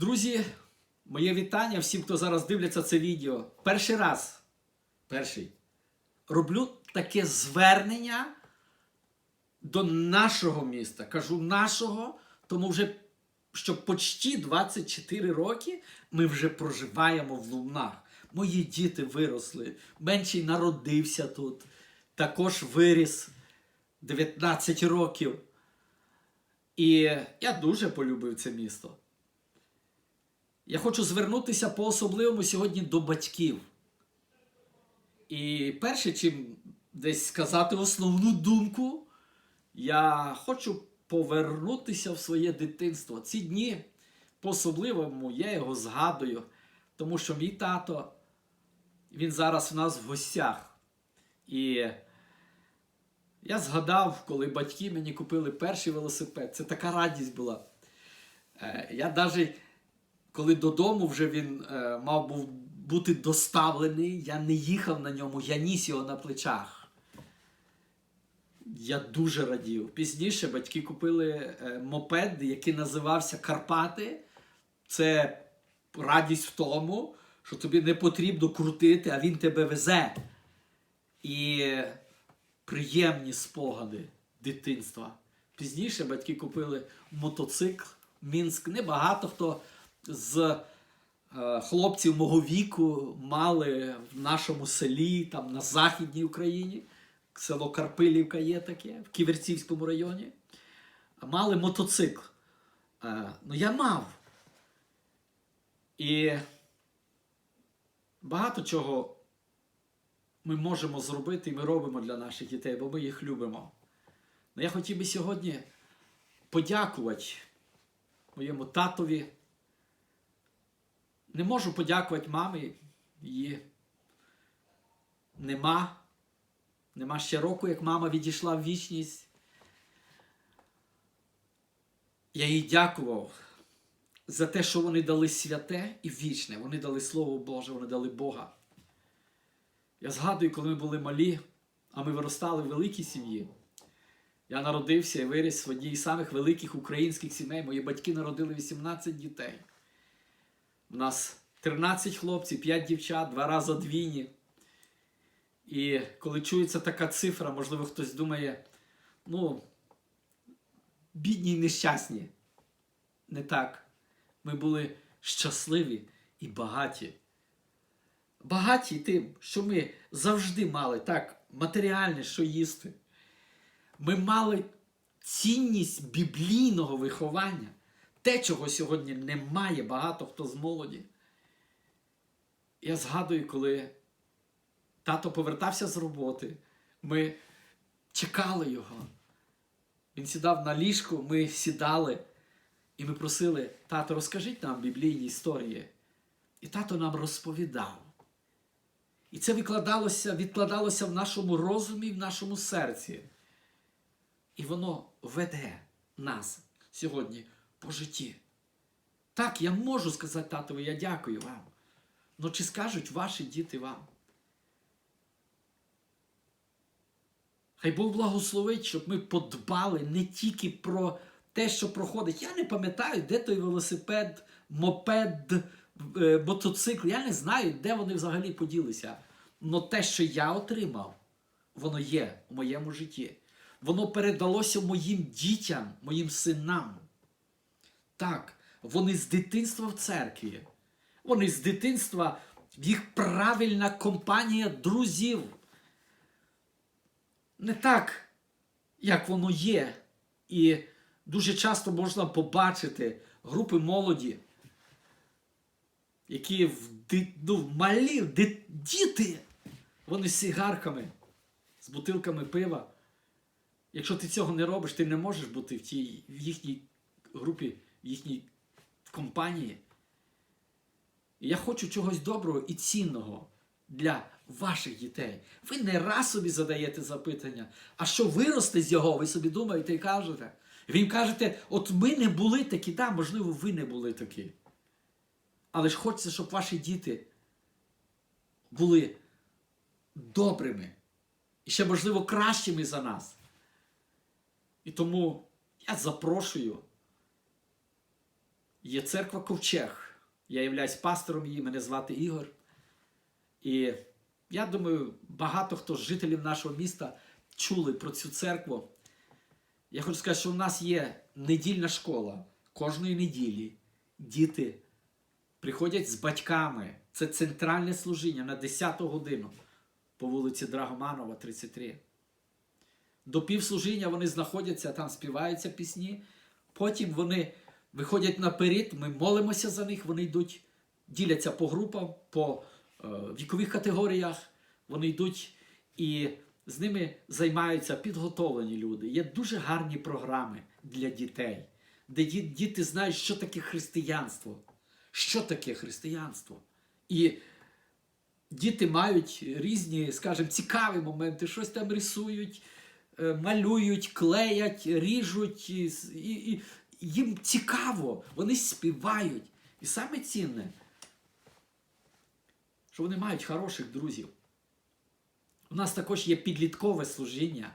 Друзі, моє вітання всім, хто зараз дивляться це відео. Перший раз, перший, роблю таке звернення до нашого міста. Кажу нашого, тому вже що почти 24 роки ми вже проживаємо в Лумнах. Мої діти виросли, менший народився тут, також виріс 19 років. І я дуже полюбив це місто. Я хочу звернутися по-особливому сьогодні до батьків. І перше, чим десь сказати основну думку, я хочу повернутися в своє дитинство. Ці дні по-особливому я його згадую, тому що мій тато, він зараз в нас в гостях. І я згадав, коли батьки мені купили перший велосипед. Це така радість була. Е, Я навіть, коли додому вже він е, мав був бути доставлений, я не їхав на ньому, я ніс його на плечах. Я дуже радів. Пізніше батьки купили е, мопед, який називався Карпати. Це радість в тому, що тобі не потрібно крутити, а він тебе везе. І приємні спогади дитинства. Пізніше батьки купили мотоцикл Мінськ. Небагато хто з е, хлопців мого віку мали в нашому селі, там на Західній Україні. Село Карпилівка є таке, в Ківерцівському районі. Мали мотоцикл. Е, ну, я мав. І багато чого ми можемо зробити і ми робимо для наших дітей, бо ми їх любимо. Ну, я хотів би сьогодні подякувати моєму татові. Не можу подякувати мамі, її нема. Нема ще року, як мама відійшла в вічність. Я їй дякував за те, що вони дали святе і вічне. Вони дали Слово Боже, вони дали Бога. Я згадую, коли ми були малі, а ми виростали в великій сім'ї. Я народився і виріс в одній з самих великих українських сімей. Мої батьки народили 18 дітей. У нас 13 хлопців, 5 дівчат, два рази двійні. І коли чується така цифра, можливо, хтось думає, ну, бідні й нещасні. Не так. Ми були щасливі і багаті. Багаті тим, що ми завжди мали так, матеріальне, що їсти. Ми мали цінність біблійного виховання, те, чого сьогодні немає багато хто з молоді. Я згадую, коли тато повертався з роботи, ми чекали його. Він сідав на ліжку, ми сідали і ми просили, тато, розкажіть нам біблійні історії. І тато нам розповідав. І це відкладалося, відкладалося в нашому розумі, в нашому серці. І воно веде нас сьогодні по житті. Так, я можу сказати татові, я дякую вам. Ну чи скажуть ваші діти вам? Хай Бог благословить, щоб ми подбали не тільки про те, що проходить. Я не пам'ятаю, де той велосипед, мопед, е, мотоцикл. Я не знаю, де вони взагалі поділися. Но те, що я отримав, воно є у моєму житті. Воно передалося моїм дітям, моїм синам. Так, вони з дитинства в церкві. Вони з дитинства їх правильна компанія друзів. Не так, як воно є. І дуже часто можна побачити групи молоді, які в ну, малі діти, вони з сигарками, з бутилками пива. Якщо ти цього не робиш, ти не можеш бути в тій в їхній групі, їхній компанії. Я хочу чогось доброго і цінного для ваших дітей. Ви не раз собі задаєте запитання, а що виросте з його, ви собі думаєте і кажете. Їм кажете, от ми не були такі, да, можливо, ви не були такі. Але ж хочеться, щоб ваші діти були добрими і ще, можливо, кращими за нас. І тому я запрошую є церква Ковчег. Я являюсь пастором її, мене звати Ігор. І я думаю, багато хто з жителів нашого міста чули про цю церкву. Я хочу сказати, що у нас є недільна школа кожної неділі. Діти приходять з батьками. Це центральне служіння на 10 годину по вулиці Драгоманова, 33. До півслужіння вони знаходяться, там співаються пісні. Потім вони виходять наперед, ми молимося за них, вони йдуть, діляться по групам, по е, вікових категоріях. Вони йдуть і з ними займаються підготовлені люди. Є дуже гарні програми для дітей, де ді- діти знають, що таке християнство. Що таке християнство? І діти мають різні, скажімо, цікаві моменти, щось там рисують, е, малюють, клеять, ріжуть, і, і їм цікаво, вони співають. І саме цінне, що вони мають хороших друзів. У нас також є підліткове служіння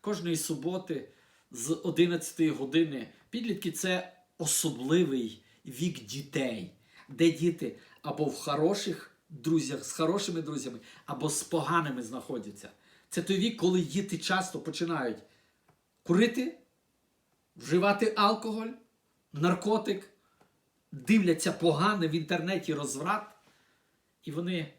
кожної суботи з 11 години. Підлітки це особливий вік дітей, де діти або в хороших друзях, з хорошими друзями, або з поганими знаходяться. Це той вік, коли діти часто починають курити, вживати алкоголь, наркотик, дивляться погане в інтернеті розврат, і вони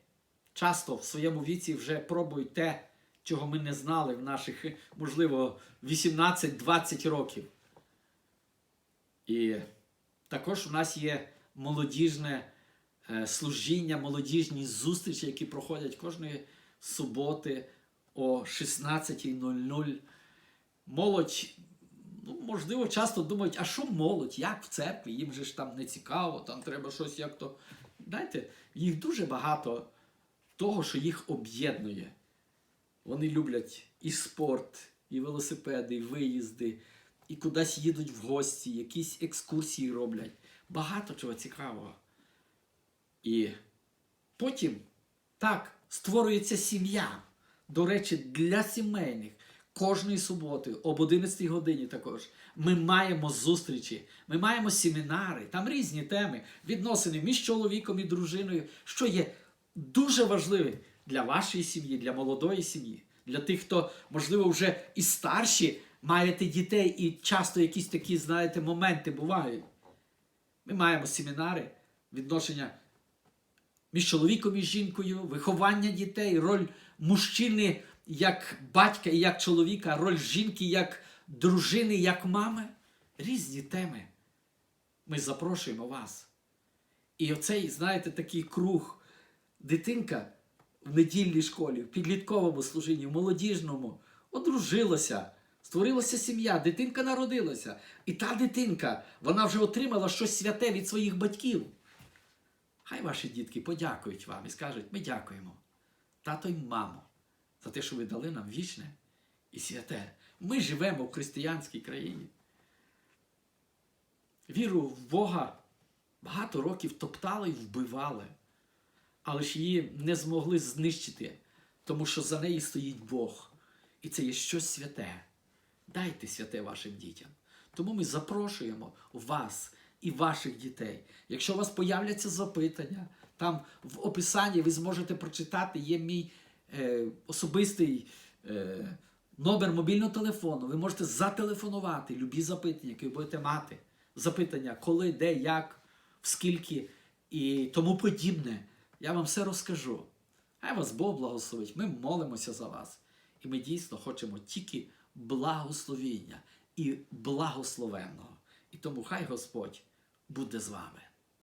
часто в своєму віці вже пробують те, чого ми не знали в наших, можливо, 18-20 років. І також у нас є молодіжне е, служіння, молодіжні зустрічі, які проходять кожної суботи о 16.00. Молодь, ну, можливо, часто думають, а що молодь, як в церкві? Їм же ж там не цікаво, там треба щось як то. Знаєте, їх дуже багато того, що їх об'єднує. Вони люблять і спорт, і велосипеди, і виїзди, і кудись їдуть в гості, якісь екскурсії роблять. Багато чого цікавого. І потім так створюється сім'я. До речі, для сімейних кожної суботи об 11 годині також ми маємо зустрічі, ми маємо семінари, там різні теми, відносини між чоловіком і дружиною, що є дуже важливим для вашої сім'ї, для молодої сім'ї, для тих, хто, можливо, вже і старші маєте дітей, і часто якісь такі, знаєте, моменти бувають. Ми маємо семінари, відношення між чоловіком і жінкою, виховання дітей, роль мужчини як батька і як чоловіка, роль жінки як дружини, як мами. Різні теми. Ми запрошуємо вас. І оцей, знаєте, такий круг дитинка в недільній школі, в підлітковому служінні, в молодіжному, одружилася, створилася сім'я, дитинка народилася. І та дитинка, вона вже отримала щось святе від своїх батьків. Хай ваші дітки подякують вам і скажуть: ми дякуємо, тато й мамо, за те, що ви дали нам вічне і святе. Ми живемо в християнській країні. Віру в Бога багато років топтали і вбивали, але ж її не змогли знищити, тому що за неї стоїть Бог. І це є щось святе. Дайте святе вашим дітям. Тому ми запрошуємо вас і ваших дітей. Якщо у вас появляться запитання, там в описанні ви зможете прочитати, є мій е, особистий е, номер мобільного телефону. Ви можете зателефонувати любі запитання, які ви будете мати. Запитання, коли, де, як, скільки і тому подібне. Я вам все розкажу. Хай вас Бог благословить. Ми молимося за вас. І ми дійсно хочемо тільки благословіння і благословенного. І тому хай Господь буде з вами.